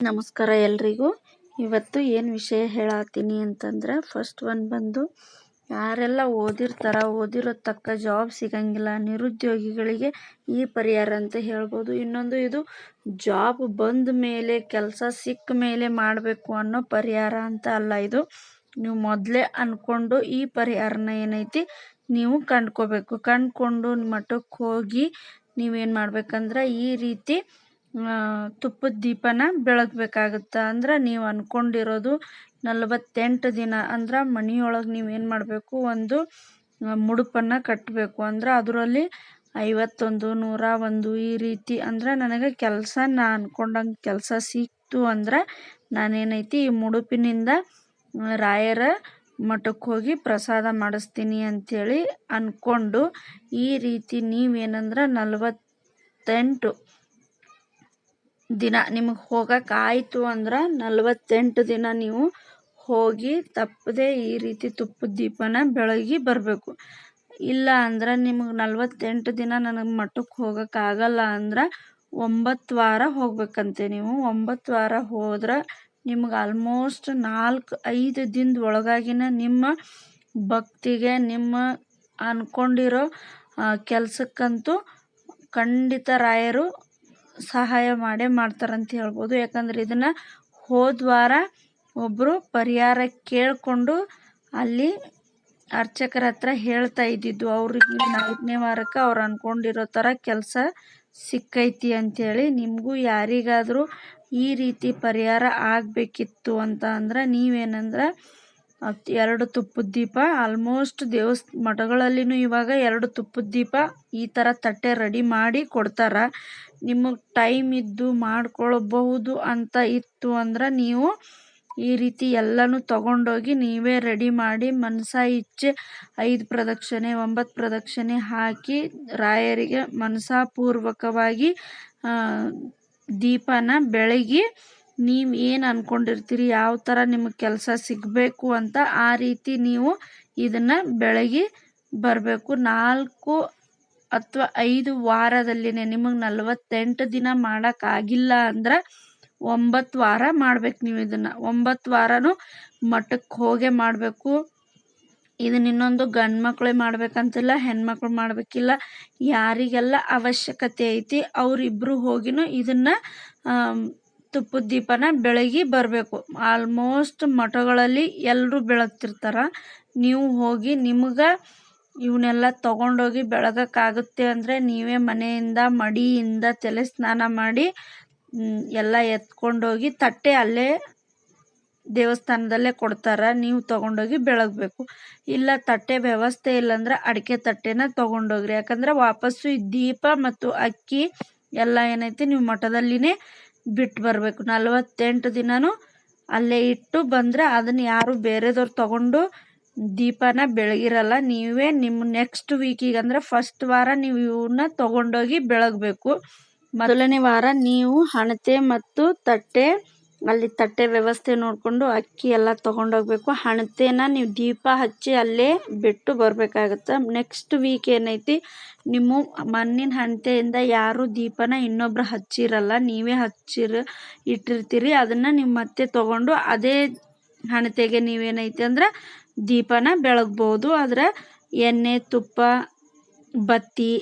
ನಮಸ್ಕಾರ ಎಲ್ರಿಗೂ. ಇವತ್ತು ಏನು ವಿಷಯ ಹೇಳತ್ತೀನಿ ಅಂತಂದ್ರೆ ಫಸ್ಟ್ ಒನ್ ಬಂದು, ಯಾರೆಲ್ಲ ಓದಿರ್ತಾರ ಓದಿರೋ ತಕ್ಕ ಜಾಬ್ ಸಿಗಂಗಿಲ್ಲ, ನಿರುದ್ಯೋಗಿಗಳಿಗೆ ಈ ಪರಿಹಾರ ಅಂತ ಹೇಳ್ಬೋದು. ಇನ್ನೊಂದು ಇದು ಜಾಬ್ ಬಂದ ಮೇಲೆ, ಕೆಲಸ ಸಿಕ್ಕ ಮೇಲೆ ಮಾಡಬೇಕು ಅನ್ನೋ ಪರಿಹಾರ ಅಂತ ಅಲ್ಲ ಇದು. ನೀವು ಮೊದಲೇ ಅಂದ್ಕೊಂಡು ಈ ಪರಿಹಾರನ ಏನೈತಿ, ನೀವು ಕಂಡ್ಕೋಬೇಕು. ಕಂಡ್ಕೊಂಡು ಮಠಕ್ಕೆ ಹೋಗಿ ನೀವೇನು ಮಾಡ್ಬೇಕಂದ್ರೆ, ಈ ರೀತಿ ತುಪ್ಪದ ದೀಪನ ಬೆಳಗ್ಬೇಕಾಗತ್ತೆ. ಅಂದ್ರೆ ನೀವು ಅಂದ್ಕೊಂಡಿರೋದು ನಲವತ್ತೆಂಟು ದಿನ. ಅಂದ್ರೆ ಮನೆಯೊಳಗೆ ನೀವು ಏನು ಮಾಡಬೇಕು? ಒಂದು ಮುಡುಪನ್ನು ಕಟ್ಟಬೇಕು ಅಂದ್ರೆ ಅದರಲ್ಲಿ ಐವತ್ತೊಂದು ನೂರ ಒಂದು ಈ ರೀತಿ. ಅಂದ್ರೆ ನನಗೆ ಕೆಲಸ, ನಾ ಅಂದ್ಕೊಂಡಂಗೆ ಕೆಲಸ ಸಿಕ್ತು ಅಂದ್ರೆ ನಾನೇನೈತಿ, ಈ ಮುಡುಪಿನಿಂದ ರಾಯರ ಮಠಕ್ಕೆ ಹೋಗಿ ಪ್ರಸಾದ ಮಾಡಿಸ್ತೀನಿ ಅಂಥೇಳಿ ಅಂದ್ಕೊಂಡು ಈ ರೀತಿ ನೀವೇನಂದ್ರೆ ನಲವತ್ತೆಂಟು ದಿನ ನಿಮಗೆ ಹೋಗಕ್ಕೆ ಆಯಿತು ಅಂದ್ರೆ ನಲವತ್ತೆಂಟು ದಿನ ನೀವು ಹೋಗಿ ತಪ್ಪದೆ ಈ ರೀತಿ ತುಪ್ಪದ ದೀಪನ ಬೆಳಗಿ ಬರಬೇಕು. ಇಲ್ಲ ಅಂದ್ರೆ ನಿಮಗೆ ನಲವತ್ತೆಂಟು ದಿನ ನನಗೆ ಮಠಕ್ಕೆ ಹೋಗೋಕ್ಕಾಗಲ್ಲ ಅಂದ್ರೆ ಒಂಬತ್ತು ವಾರ ಹೋಗ್ಬೇಕಂತೆ ನೀವು. ಒಂಬತ್ತು ವಾರ ಹೋದ್ರೆ ನಿಮ್ಗೆ ಆಲ್ಮೋಸ್ಟ್ ನಾಲ್ಕು ಐದು ದಿನದ ಒಳಗಾಗಿನ ನಿಮ್ಮ ಭಕ್ತಿಗೆ ನಿಮ್ಮ ಅಂದ್ಕೊಂಡಿರೋ ಕೆಲಸಕ್ಕಂತೂ ಖಂಡಿತ ರಾಯರು ಸಹಾಯ ಮಾಡೇ ಮಾಡ್ತಾರಂತ ಹೇಳ್ಬೋದು. ಯಾಕಂದ್ರೆ ಇದನ್ನು ಹೋದ ವಾರ ಒಬ್ಬರು ಪರಿಹಾರ ಕೇಳಿಕೊಂಡು ಅಲ್ಲಿ ಅರ್ಚಕರ ಹತ್ರ ಹೇಳ್ತಾ ಇದ್ದಿದ್ದು. ಅವ್ರಿಗೆ ನಾಲ್ಕನೇ ವಾರಕ್ಕೆ ಅವ್ರು ಅಂದ್ಕೊಂಡಿರೋ ಥರ ಕೆಲಸ ಸಿಕ್ಕೈತಿ ಅಂಥೇಳಿ ನಿಮಗೂ ಯಾರಿಗಾದರೂ ಈ ರೀತಿ ಪರಿಹಾರ ಆಗಬೇಕಿತ್ತು ಅಂತ ಅಂದ್ರೆ ನೀವೇನಂದ್ರೆ ಎರಡು ತುಪ್ಪದ ದೀಪ. ಆಲ್ಮೋಸ್ಟ್ ದೇವಸ್, ಮಠಗಳಲ್ಲಿನೂ ಇವಾಗ ಎರಡು ತುಪ್ಪದ ದೀಪ ಈ ಥರ ತಟ್ಟೆ ರೆಡಿ ಮಾಡಿ ಕೊಡ್ತಾರೆ. ನಿಮಗೆ ಟೈಮ್ ಇದ್ದು ಮಾಡ್ಕೊಳ್ಬಹುದು ಅಂತ ಇತ್ತು ಅಂದ್ರೆ ನೀವು ಈ ರೀತಿ ಎಲ್ಲನೂ ತಗೊಂಡೋಗಿ ನೀವೇ ರೆಡಿ ಮಾಡಿ ಮನಸ ಇಚ್ಛೆ ಐದು ಪ್ರದಕ್ಷಿಣೆ, ಒಂಬತ್ತು ಪ್ರದಕ್ಷಿಣೆ ಹಾಕಿ ರಾಯರಿಗೆ ಮನಸಾಪೂರ್ವಕವಾಗಿ ದೀಪನ ಬೆಳಗಿ ನೀವು ಏನು ಅಂದ್ಕೊಂಡಿರ್ತೀರಿ ಯಾವ ಥರ ನಿಮಗೆ ಕೆಲಸ ಸಿಗಬೇಕು ಅಂತ ಆ ರೀತಿ ನೀವು ಇದನ್ನು ಬೆಳಗಿ ಬರಬೇಕು. ನಾಲ್ಕು ಅಥವಾ ಐದು ವಾರದಲ್ಲಿನೇ ನಿಮಗೆ ನಲವತ್ತೆಂಟು ದಿನ ಮಾಡೋಕ್ಕಾಗಿಲ್ಲ ಅಂದ್ರೆ ಒಂಬತ್ತು ವಾರ ಮಾಡ್ಬೇಕು ನೀವು ಇದನ್ನು. ಒಂಬತ್ತು ವಾರನೂ ಮಠಕ್ಕೆ ಹೋಗೇ ಮಾಡಬೇಕು. ಇದನ್ನ ಇನ್ನೊಂದು ಗಂಡು ಮಕ್ಕಳೇ ಮಾಡ್ಬೇಕಂತಿಲ್ಲ, ಹೆಣ್ಮಕ್ಳು ಮಾಡಬೇಕಿಲ್ಲ, ಯಾರಿಗೆಲ್ಲ ಅವಶ್ಯಕತೆ ಐತಿ ಅವರಿಬ್ಬರು ಹೋಗಿನೂ ಇದನ್ನು ತುಪ್ಪದ ದೀಪನ ಬೆಳಗಿ ಬರಬೇಕು. ಆಲ್ಮೋಸ್ಟ್ ಮಠಗಳಲ್ಲಿ ಎಲ್ಲರೂ ಬೆಳಗ್ತಿರ್ತಾರೆ. ನೀವು ಹೋಗಿ ನಿಮ್ಗೆ ಇವನ್ನೆಲ್ಲ ತೊಗೊಂಡೋಗಿ ಬೆಳಗೋಕ್ಕಾಗುತ್ತೆ ಅಂದರೆ ನೀವೇ ಮನೆಯಿಂದ ಮಡಿಯಿಂದ ತಲೆ ಸ್ನಾನ ಮಾಡಿ ಎಲ್ಲ ಎತ್ಕೊಂಡೋಗಿ ತಟ್ಟೆ ಅಲ್ಲೇ ದೇವಸ್ಥಾನದಲ್ಲೇ ಕೊಡ್ತಾರೆ. ನೀವು ತೊಗೊಂಡೋಗಿ ಬೆಳಗಬೇಕು. ಇಲ್ಲ ತಟ್ಟೆ ವ್ಯವಸ್ಥೆ ಇಲ್ಲಾಂದ್ರೆ ಅಡಿಕೆ ತಟ್ಟೆನ ತೊಗೊಂಡೋಗ್ರಿ. ಯಾಕಂದ್ರೆ ವಾಪಸ್ಸು ಈ ದೀಪ ಮತ್ತು ಅಕ್ಕಿ ಎಲ್ಲ ಏನೈತಿ ನೀವು ಮಠದಲ್ಲಿನೇ ಬಿಟ್ಟು ಬರಬೇಕು. ನಲವತ್ತೆಂಟು ದಿನವೂ ಅಲ್ಲೇ ಇಟ್ಟು ಬಂದರೆ ಅದನ್ನು ಯಾರು ಬೇರೆದವ್ರು ತಗೊಂಡು ದೀಪನ ಬೆಳಗಿರಲ್ಲ. ನೀವೇ ನಿಮ್ಮ ನೆಕ್ಸ್ಟ್ ವೀಕಿಗೆ ಅಂದರೆ ಫಸ್ಟ್ ವಾರ ನೀವು ಇವನ್ನ ತೊಗೊಂಡೋಗಿ ಬೆಳಗಬೇಕು. ಮೊದಲನೇ ವಾರ ನೀವು ಹಣತೆ ಮತ್ತು ತಟ್ಟೆ ಅಲ್ಲಿ ತಟ್ಟೆ ವ್ಯವಸ್ಥೆ ನೋಡಿಕೊಂಡು ಅಕ್ಕಿ ಎಲ್ಲ ತೊಗೊಂಡೋಗ್ಬೇಕು. ಹಣತೆನ ನೀವು ದೀಪ ಹಚ್ಚಿ ಅಲ್ಲೇ ಬಿಟ್ಟು ಬರಬೇಕಾಗತ್ತೆ. ನೆಕ್ಸ್ಟ್ ವೀಕ್ ಏನೈತಿ, ನಿಮ್ಮ ಮಣ್ಣಿನ ಹಣತೆಯಿಂದ ಯಾರು ದೀಪನ ಇನ್ನೊಬ್ರು ಹಚ್ಚಿರಲ್ಲ, ನೀವೇ ಹಚ್ಚಿರ, ಇಟ್ಟಿರ್ತೀರಿ. ಅದನ್ನು ನೀವು ಮತ್ತೆ ತೊಗೊಂಡು ಅದೇ ಹಣತೆಗೆ ನೀವೇನೈತಿ ಅಂದ್ರೆ ದೀಪನ ಬೆಳಗ್ಬೋದು. ಆದರೆ ಎಣ್ಣೆ, ತುಪ್ಪ, ಬತ್ತಿ,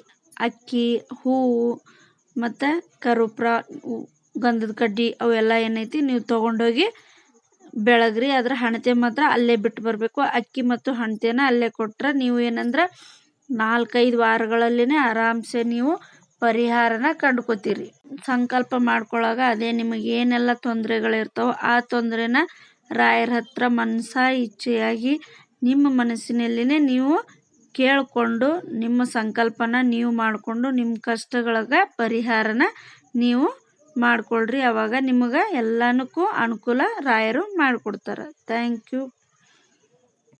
ಅಕ್ಕಿ, ಹೂವು, ಮತ್ತು ಕರ್ಪೂರ ಗಂಧದ ಕಡ್ಡಿ ಅವೆಲ್ಲ ಏನೈತಿ ನೀವು ತೊಗೊಂಡೋಗಿ ಬೆಳಗ್ರಿ, ಅದರ ಹಣತೆ ಮಾತ್ರ ಅಲ್ಲೇ ಬಿಟ್ಟು ಬರಬೇಕು. ಅಕ್ಕಿ ಮತ್ತು ಹಣತೆನ ಅಲ್ಲೇ ಕೊಟ್ರೆ ನೀವು ಏನಂದ್ರೆ ನಾಲ್ಕೈದು ವಾರಗಳಲ್ಲಿನೇ ಆರಾಮ್ಸೆ ನೀವು ಪರಿಹಾರನ ಕಂಡುಕೊತೀರಿ. ಸಂಕಲ್ಪ ಮಾಡ್ಕೊಳ್ಳಾಗ ಅದೇ ನಿಮಗೆ ಏನೆಲ್ಲ ತೊಂದರೆಗಳಿರ್ತಾವೋ ಆ ತೊಂದರೆನ ರಾಯರ ಹತ್ರ ಮನಸ ಇಚ್ಛೆಯಾಗಿ ನಿಮ್ಮ ಮನಸ್ಸಿನಲ್ಲಿನೇ ನೀವು ಕೇಳಿಕೊಂಡು ನಿಮ್ಮ ಸಂಕಲ್ಪನ ನೀವು ಮಾಡಿಕೊಂಡು ನಿಮ್ಮ ಕಷ್ಟಗಳಿಗೆ ಪರಿಹಾರನ ನೀವು ಮಾಡಿಕೊಳ್ರಿ. ಅವಾಗ ನಿಮಗೆ ಎಲ್ಲನಕ್ಕೂ ಅನುಕೂಲ ರಾಯರು ಮಾಡಿಕೊಡ್ತಾರೆ. Thank you